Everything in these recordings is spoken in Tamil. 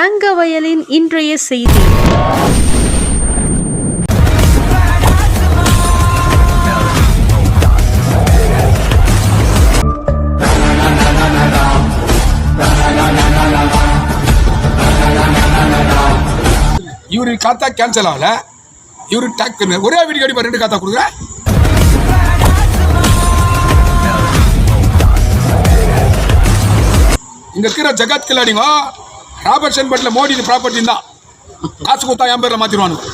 தங்கவயலின் இன்றைய செய்தி. இவரு காத்தா கேன்சல் ஆகல. இவரு டேக் ஒரே வீடு கடிப்பா ரெண்டு காத்தா கொடுக்குற? இங்க இருக்கிற ஜகத் கில்லாடிங்க ராபர்ட்சன் பட்ல மோடி ப்ராப்பர்ட்டி தான் காசு கொடுத்தா என் பேரில் மாற்றிடுவானுங்க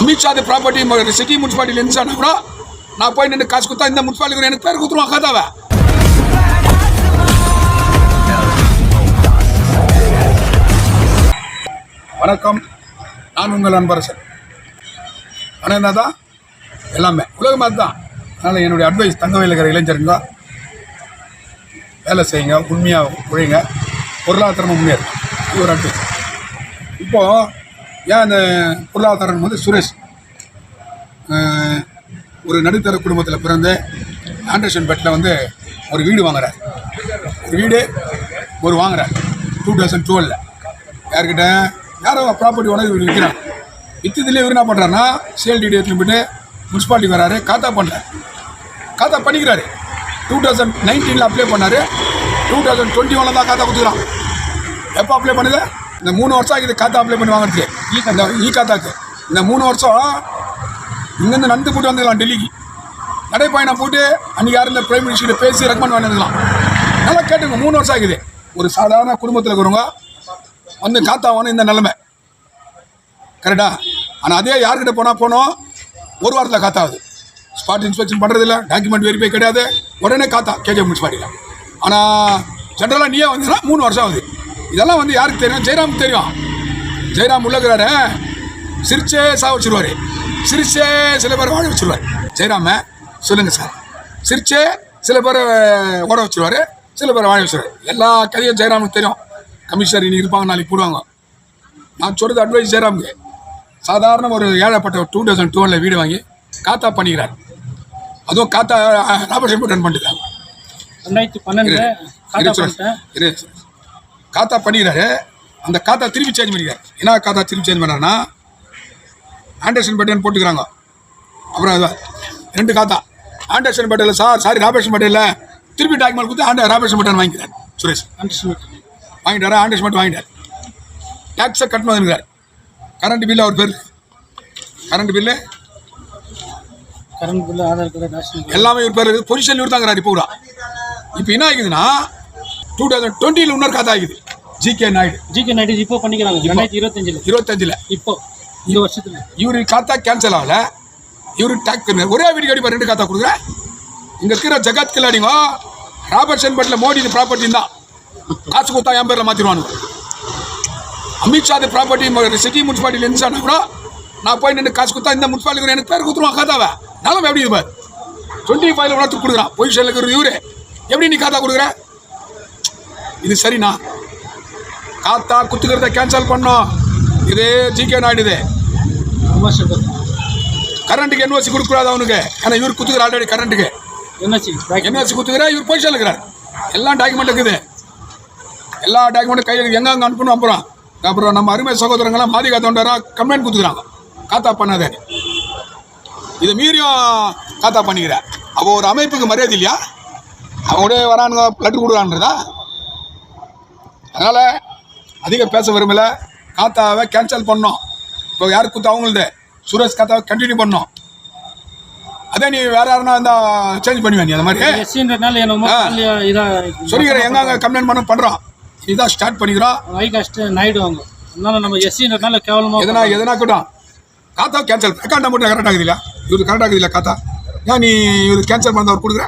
அமித்ஷா ப்ராப்பர்ட்டி சிட்டி முனிசிபாலிட்டியில் இருந்துச்சானா கூட நான் போய் நின்று காசு கொடுத்தா இந்த முனிசிபாலிட்டி எனக்கு பேர் கொடுத்துருவான் கதாவை. வணக்கம். நான் உங்கள் அன்பரசன். ஆனால் என்ன தான் எல்லாமே. உலகமாக தான் அதனால் என்னுடைய அட்வைஸ் தங்கவையில் இருக்கிற இளைஞருங்க வேலை செய்யுங்க உண்மையாக உழைங்க பொருளாதாரமும் முன்னேறும். இது ஒரு அட்வைஸ் இப்போது ஏன் அந்த பொருளாதாரம் வந்து சுரேஷ்? ஒரு நடுத்தர குடும்பத்தில் பிறந்து ஆண்ட்ரேஷன் பெட்டில் வந்து ஒரு வீடு வாங்குறார். ஒரு வீடு ஒரு வாங்குறார். டூ தௌசண்ட் டுவெலில் யார்கிட்ட? யாரோ ப்ராப்பர்ட்டி ஓனர் இவர் விற்கிறான் விற்றதுலேயே இவர் என்ன பண்ணுறாருன்னா சேல் டிடி எடுத்துன்னு போயிட்டு முனிசிபாலிட்டி வராரு காத்தா பண்ணுறாரு காத்தா பண்ணிக்கிறாரு. டூ தௌசண்ட் நைன்டீனில் அப்ளை பண்ணார். டூ தௌசண்ட் டுவெண்ட்டி ஒனில் தான் காத்தா கொடுத்துக்கிறான் எப்போ அப்ளை பண்ணுது? இந்த மூணு வருஷம் ஆகுது காத்தா அப்ளை பண்ணி வாங்குறதுக்கு. இந்த இ காத்தாக்கு இந்த மூணு வருஷம் இங்கேருந்து நடந்து போட்டு வந்துக்கலாம் டெல்லிக்கு. நடைப்பயணம் போட்டு அன்றைக்கி யாரும் இந்த பிரைம் மினிஸ்டர் பேசி ரெக்கமெண்ட் பண்ணிருக்கலாம் நல்லா கேட்டுங்க மூணு வருஷம் ஆகுது. ஒரு சாதாரண குடும்பத்தில் இருக்கிறவங்க வந்து காத்தாவான இந்த நிலைமை. கரெக்டா ஆனால் அதே யார்கிட்ட போனால் போனோம்? ஒரு வாரத்தில் காத்தாகுது. ஸ்பாட் இன்ஸ்பெக்ஷன் பண்ணுறதில்ல டாக்குமெண்ட் வெரிஃபை கிடையாது. உடனே காத்தா கேஜே முனிசிபாலிட்டியில் ஆனால் ஜென்ரலாக நீயே வந்தீங்கன்னா மூணு வருஷம் ஆகுது. இதெல்லாம் வந்து யாருக்கு தெரியும்? ஜெயராம் தெரியும். ஜெயராம் உள்ளகிறாரு சிரிச்சே சா வச்சுருவார். சிரிச்சே சில பேர் வாழ வச்சுருவார். ஜெயராம சொல்லுங்கள் சார். சிரிச்சே சில பேர் ஓட வச்சுருவார். சில பேர் வாழ வச்சுருவார். எல்லா கதையும் ஜெயராமுக்கு தெரியும். கமிஷனர் இனி இருப்பாங்க நாளைக்கு போடுவாங்க. நான் சொல்கிறது அட்வைஸ் ஜெயராமுக்கு. சாதாரண ஒரு ஏழைப்பட்ட டூ தௌசண்ட் டுவெலில் வீடு வாங்கி காத்தா பண்ணிக்கிறார். அதுவும் காத்தா ராபர்ட் ரன் பண்ணிட்டாங்க. ரெண்டாயிரத்தி காத்தா பண்ணிக்கிறாரு. அந்த காத்தா திருப்பி சேஞ்ச் பண்ணிக்கிறார். என்ன காத்தா திருப்பி சேஞ்ச் பண்ணாருன்னா ஆண்டர்சன் பட்டேல் போட்டுக்கிறாங்க. அப்புறம் அது ரெண்டு காத்தா. Anderson Patel sir sorry Robertson பட்டேலில் திருப்பி டாக்குமெண்ட் கொடுத்து ஆண்ட ராபர்ட்சன் பட்டேல் வாங்கிக்கிறார் சுரேஷ். அண்டர்ஸ்டாண்ட் வாங்கிட்டாரா? ஆண்டர்ஸ் மட்டும் வாங்கிட்டார். டேக்ஸை கட்டணும் வந்துருக்கார் கரண்ட் பில்லு அவர் பேர் current bill current bill Aadhaar card ration எல்லாமே இவர் பேர் இருக்குது பொசிஷன் இவர் தாங்கிறார் இப்போ கூட இப்போ என்ன ஆகுதுன்னா டூ தௌசண்ட் டுவெண்ட்டியில் இன்னொரு காத்தா ஆகுது ஜிகே நாயுடு ஜிகே நைட்டு இப்போ பண்ணிக்கிறாங்க. ரெண்டாயிரத்தி இருபத்தஞ்சில். இருபத்தஞ்சில். இப்போ இந்த வருஷத்துல. இவரு காத்தா கேன்சல் ஆகல. இவரு டேக் ஒரே வீடியோ அடிப்பா ரெண்டு காத்தா கொடுக்குற. இங்க இருக்கிற ஜகத் கில்லாடிங்க ராபர்ட்சன் பட்ல மோடி ப்ராப்பர்ட்டி தான். காசு கொடுத்தா என் பேர்ல மாத்திடுவானுங்க அமித்ஷா ப்ராப்பர்ட்டி சிட்டி முனிசிபாலிட்டியில் இருந்துச்சானா கூட நான் போய் நின்று காசு கொடுத்தா இந்த முனிசிபாலிட்டி எனக்கு பேர் கொடுத்துருவான் காத்தாவை. நிலமை எப்படி இருப்பார் டுவெண்ட்டி ஃபைவ்ல உணர்த்து கொடுக்குறான். பொசிஷனில் இருக்கிற இவரு. எப்படி நீ காத்தா கொடுக்குற? இது சரிண்ணா. காத்தா குத்துக்கிறத கேன்சல் பண்ணோம் இது ஜிகே நாயுடு இது. கரண்ட்டுக்கு என்ஓசி கொடுக்கூடாது அவனுக்கு. ஏன்னா இவர் குத்துக்கிற ஆல்ரெடி கரண்ட்டுக்கு என்னாச்சு என்ஓசி குத்துக்கிற இவர் பொசிஷன் இருக்கிறார். எல்லாம் டாக்குமெண்ட் இருக்குது. எல்லா டாக்குமெண்ட்டும் கையில் எங்க அங்கே அனுப்பணும் அப்புறம். அப்புறம் நம்ம அருமை சகோதரங்களாம் மாதிகா தோண்டரா கம்ப்ளைண்ட் கொடுத்துக்கிறாங்க காத்தா பண்ணாதே. இதை மீறியும் காத்தா பண்ணிக்கிறார் அப்போ ஒரு அமைப்புக்கு மரியாதை இல்லையா? அவங்களே வரானுங்க லட்டு கொடுக்குறான்றதா? அதனால் அதிகம் பேச விரும்பல. காத்தாவை கேன்சல் பண்ணோம். இப்போ யார் குத்து? அவங்களுது. சுரேஷ் காத்தாவை கண்டினியூ பண்ணோம். அதே நீ வேற யாருன்னா இருந்தா சேஞ்ச் பண்ணுவேன் நீ? அந்த மாதிரி? எஸ்சின்றனால என்னமோ. இதா சொல்லிக்கிறேன் எங்க கம்ப்ளைண்ட் பண்ண பண்றோம். இதான் ஸ்டார்ட் பண்ணிக்கிறோம். வைகாஸ்ட் நாயுடு அவங்க அதனால நம்ம எஸ்சின்றனால கேவலமா எதனா எதனா கூட காத்தா கேன்சல் அக்கௌண்ட் மட்டும் கரெக்ட் ஆகுது இல்லையா இவரு கரெக்ட் ஆகுது இல்லையா காத்தா? ஏன் நீ இவரு கேன்சல் பண்ண அவர் கொடுக்குற?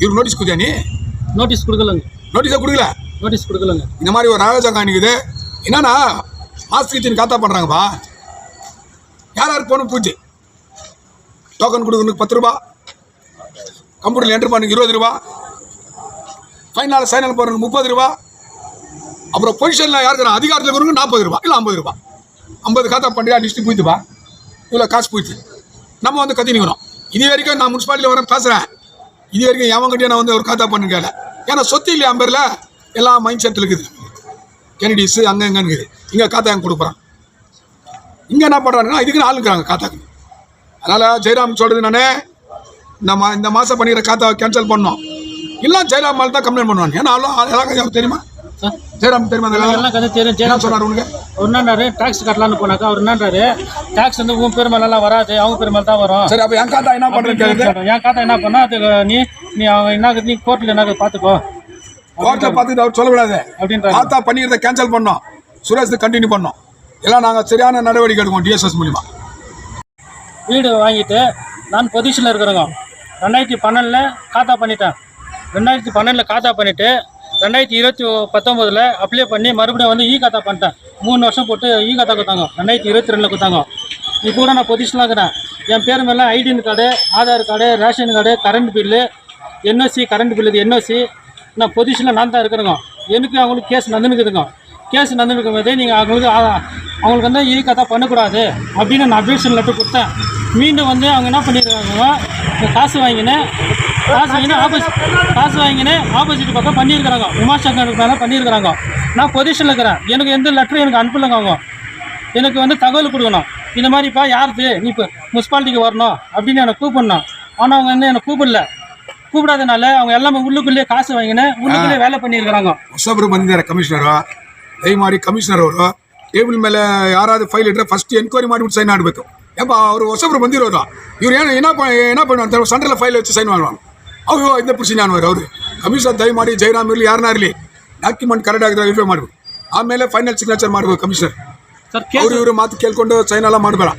இவரு நோட்டீஸ் கொடுத்தியா நீ? நோட்டீஸ் கொடுக்கலங்க. நோட்டீஸை கொடுக்கல? நோட்டீஸ் கொடுக்கலங்க. இந்த மாதிரி ஒரு ராஜாங்கம் நிற்குது என்னன்னா ஆஸ்திரிச்சின் காத்தா பண்ணுறாங்கப்பா யார் யாருக்கு போகணும் பூஜை? டோக்கன் கொடுக்கறதுக்கு பத்து ரூபா. கம்ப்யூட்டரில் என்ட்ரு பண்ணுங்க இருபது ரூபா. ஃபைனல் சைனல் போடுறதுக்கு முப்பது ரூபா. அப்புறம் பொசிஷனில் யாருக்கு அதிகாரத்தில் இருக்கிறவங்க நாற்பது ரூபா. இல்லை ஐம்பது ரூபா. ஐம்பது காத்தா பண்ணியா லிஸ்ட்டு போயிட்டுப்பா இவ்வளோ காசு போயிடுச்சு நம்ம வந்து கத்தி நிற்கணும் இது வரைக்கும் நான் முனிசிபாலிட்டியில் வரேன் பேசுகிறேன் இது வரைக்கும் எவங்கிட்டே நான் வந்து ஒரு காத்தா பண்ணு ஏன்னா சொத்து இல்லையா அம்பரில்? எல்லாம் மைண்ட் செட்டில் இருக்குது. கெனடிஸு அங்கே இங்கே இருக்குது. இங்கே காத்தா எங்க கொடுக்குறான். இங்கே என்ன பண்ணுறாங்கன்னா இதுக்குன்னு ஆளுங்கிறாங்க காத்தாக்கு. அதனால் ஜெயராம் சொல்கிறது நானே நம்ம இந்த மாதம் பண்ணிக்கிற காத்தாவை கேன்சல் பண்ணோம் இல்லை ஜெயராம் மேலே தான் கம்ப்ளைண்ட் பண்ணுவாங்க. ஏன்னா ஆளும் தெரியுமா? ஜெயராம் தெரியுமா? எல்லாம் கதை தெரியும். என்ன ஜெயராம் சொன்னார். உனக்கு? அவர் என்னன்றாரு டாக்ஸ் கட்டலான்னு போனாக்கா அவர் என்னன்றாரு டாக்ஸ் வந்து உன் பேர் மேலாம் வராது அவங்க பேர் மேல தான் வரும். சரி அப்போ என் காத்தா என்ன சொல்றேன். என் காத்தா என்ன பண்ணா நீ நீ அவங்க என்ன நீ கோர்ட்டில் என்ன பார்த்துக்கோ. கோர்ட்டை பார்த்துட்டு அவர் சொல்லக்கூடாது. அப்படின்றாரு. காத்தா பண்ணிக்கிறத கேன்சல் பண்ணோம். சுரேஷ் கண்டினியூ பண்ணோம். எல்லாம் நாங்கள் சரியான நடவடிக்கை எடுக்கோம் டிஎஸ்எஸ் மூலிமா வீடு வாங்கிட்டு நான் பொசிஷனில் இருக்கிறேங்க. ரெண்டாயிரத்தி பன்னெண்டில் காத்தா பண்ணிட்டேன். ரெண்டாயிரத்தி பன்னெண்டில் காத்தா பண்ணிவிட்டு ரெண்டாயிரத்தி இருபத்தி பத்தொம்போதில் அப்ளை பண்ணி மறுபடியும் வந்து ஈ கத்தா பண்ணிட்டேன். மூணு வருஷம் போட்டு ஈ காத்தா கொடுத்தாங்க. ரெண்டாயிரத்தி இருபத்தி ரெண்டில் கொடுத்தாங்க. இப்போ கூட நான் பொசிஷனாக இருக்கிறேன். என் பேர் மேலே ஐடின் card Aadhaar card ration card current bill NOC current bill NOC நான் பொசிஷனில் நான் தான் இருக்கிறேங்க. எனக்கு அவங்களுக்கு கேஸ் நடந்துருக்குதுங்க கேஸ் நடந்துருக்கும் போதே நீங்கள் அவங்களுக்கு அவங்களுக்கு வந்து ஈ கத்தா பண்ணக்கூடாது அப்படின்னு நான் அப்ளிகேஷன் லெட்டர் கொடுத்தேன். மீண்டும் வந்து அவங்க என்ன பண்ணியிருக்காங்க காசு வாங்கினேன். காசு வாங்கினேன் ஆப்போசிட் காசு வாங்கினேன் ஆப்போசிட் பக்கம் பண்ணியிருக்கிறாங்க உமாசங்கர் மேலே பண்ணியிருக்கிறாங்க நான் பொசிஷனில் இருக்கிறேன் எனக்கு எந்த லெட்டரும் எனக்கு அனுப்பலைங்க அவங்க எனக்கு வந்து தகவல் கொடுக்கணும் இந்த மாதிரிப்பா யாருது நீ இப்போ முனிசிபாலிட்டிக்கு வரணும் அப்படின்னு என்னை கூப்பிடணும் ஆனால் அவங்க வந்து என்னை கூப்பிடல கூப்பிடாதனால அவங்க எல்லாமே உள்ளுக்குள்ளேயே காசு வாங்கினேன் உள்ளுக்குள்ளேயே வேலை பண்ணியிருக்கிறாங்க ಹೊಸಬ್ರು ಕಮಿಷನರು ದಯಮಾಡಿ ಕಮಿಷನರ್ ಅವರು ಟೇಬಲ್ ಮೇಲೆ ಯಾರಾದ್ರೂ ಫೈಲ್ ಇಟ್ಟರೆ ಫಸ್ಟ್ ಎನ್ಕ್ವೈರಿ ಮಾಡಿಬಿಟ್ಟು ಸೈನ್ ಮಾಡಬೇಕು ಯಪ್ಪ ಅವರು ಹೊಸಬ್ರು ಬಂದಿರೋರು ಇವ್ರು ಏನು ಏನಪ್ಪ ಏನಪ್ಪ ಅಂತ ಸೆಂಟ್ರಲ್ ಫೈಲ್ ಹಚ್ಚಿ ಸೈನ್ ಮಾಡುವ ಅವು ಇದೇ ಪ್ರಶ್ನೆ ಅವರು ಅವರು ಕಮಿಷನರ್ ದಯಮಾಡಿ ಜಯರಾಮ್ ಇರಲಿ ಯಾರನ್ನ ಇರಲಿ ಡಾಕ್ಯುಮೆಂಟ್ ಕರೆಕ್ಟ್ ಆಗಿದ್ರೆ ವೆರಿಫೈ ಮಾಡಬೇಕು ಆಮೇಲೆ ಫೈನಲ್ ಸಿಗ್ನೇಚರ್ ಮಾಡಬೇಕು ಕಮಿಷನರ್ சார் ಅವ್ರು கேஸ் ಇವರು ಮಾತು ಕೇಳ್ಕೊಂಡು ಸೈನ್ ಎಲ್ಲ ಮಾಡಬೇಡ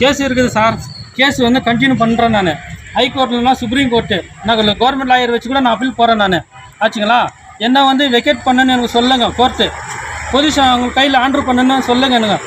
கேஸ் இருக்குது சார் கேஸ் வந்து கண்டினியூ பண்ணுறேன் நான் ஹைகோர்ட்லனா சுப்ரீம் கோர்ட்டு நான் கவர்மெண்ட் லாயர் வச்சு கூட நான் அப்பீல் போகிறேன் நான் ஆச்சுங்களா என்ன வந்து வெக்கேட் பண்ணுன்னு எனக்கு சொல்லுங்க கோர்ட்டு பொசிஷன் அவங்க கையில் ஆர்டர் பண்ணுன்னு சொல்லுங்க எனக்கு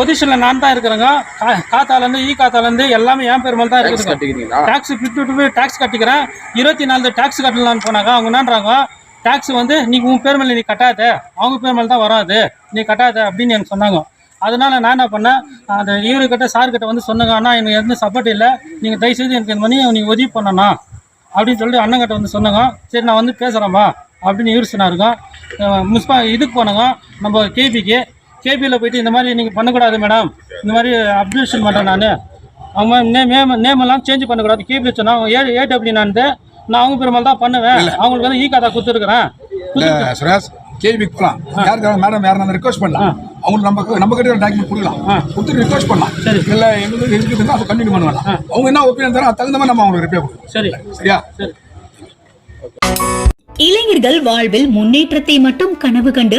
பொசிஷனில் நான் தான் இருக்கிறேங்க. கா- காத்தாலேருந்து ஈ காத்தாலேருந்து எல்லாமே என் பேர் மேலே தான் இருக்குது. டேக்ஸ் ஃபிஃப்டி டேக்ஸ் கட்டிக்கிறேன். இருபத்தி நாலு டேக்ஸ் கட்டலான்னு போனாங்க. அவங்க என்னன்றாங்க டேக்ஸ் வந்து நீ உன் பேர் மேலே நீ கட்டாத. அவங்க பேர் மேலே தான் வராது. நீ கட்டாத அப்படின்னு எனக்கு சொன்னாங்க. அதனால நான் என்ன பண்ணேன் அந்த இவருக்கிட்ட சார்கிட்ட வந்து சொன்னாங்க அண்ணா எனக்கு எந்த சப்போர்ட் இல்லை. நீங்கள் தயவுசெய்து எனக்கு இந்த மணி நீங்கள் உதவி பண்ணணும் அப்படின்னு சொல்லிட்டு அண்ணங்கிட்ட வந்து சொன்னாங்க. சரி நான் வந்து பேசுகிறேம்மா அப்படின்னு இவர் சொன்னாருங்க. முஸ்பா இதுக்கு போனாங்க. நம்ம கேபிக்கு கேபியில் போயிட்டு இந்த மாதிரி நீங்கள் பண்ணக்கூடாது மேடம் இந்த மாதிரி அப்ளிகேஷன் பண்ணுறேன் நான். அவங்க நேம் நேம் நேம் எல்லாம் சேஞ்ச் பண்ணக்கூடாது. கேபியில் சொன்னாங்க ஏ ஏடபிள்யூ நான் நான் அவங்க பெருமாள் தான் பண்ணுவேன். அவங்களுக்கு வந்து ஈ காதா கொடுத்துருக்குறேன். இல்லை சுரேஷ் கேள்விக்கு போகலாம் யாருக்காக மேடம் யாரும் ரிக்வஸ்ட் பண்ணலாம். அவங்க நம்ம நம்ம கிட்ட டாக்குமெண்ட் கொடுக்கலாம். கொடுத்துட்டு ரிக்வஸ்ட் பண்ணலாம். சரி. இல்லை எங்களுக்கு இருக்குதுன்னா அதை கண்டினியூ பண்ணுவாங்க அவங்க என்ன ஒப்பீனியன் தரோம் அது தகுந்த மாதிரி நம்ம அவங்களுக்கு ரிப்பே கொடுக்கணும் சரி. சரியா? சரி. இளைஞர்கள் வாழ்வில் முன்னேற்றத்தை மட்டும் கனவு கண்டு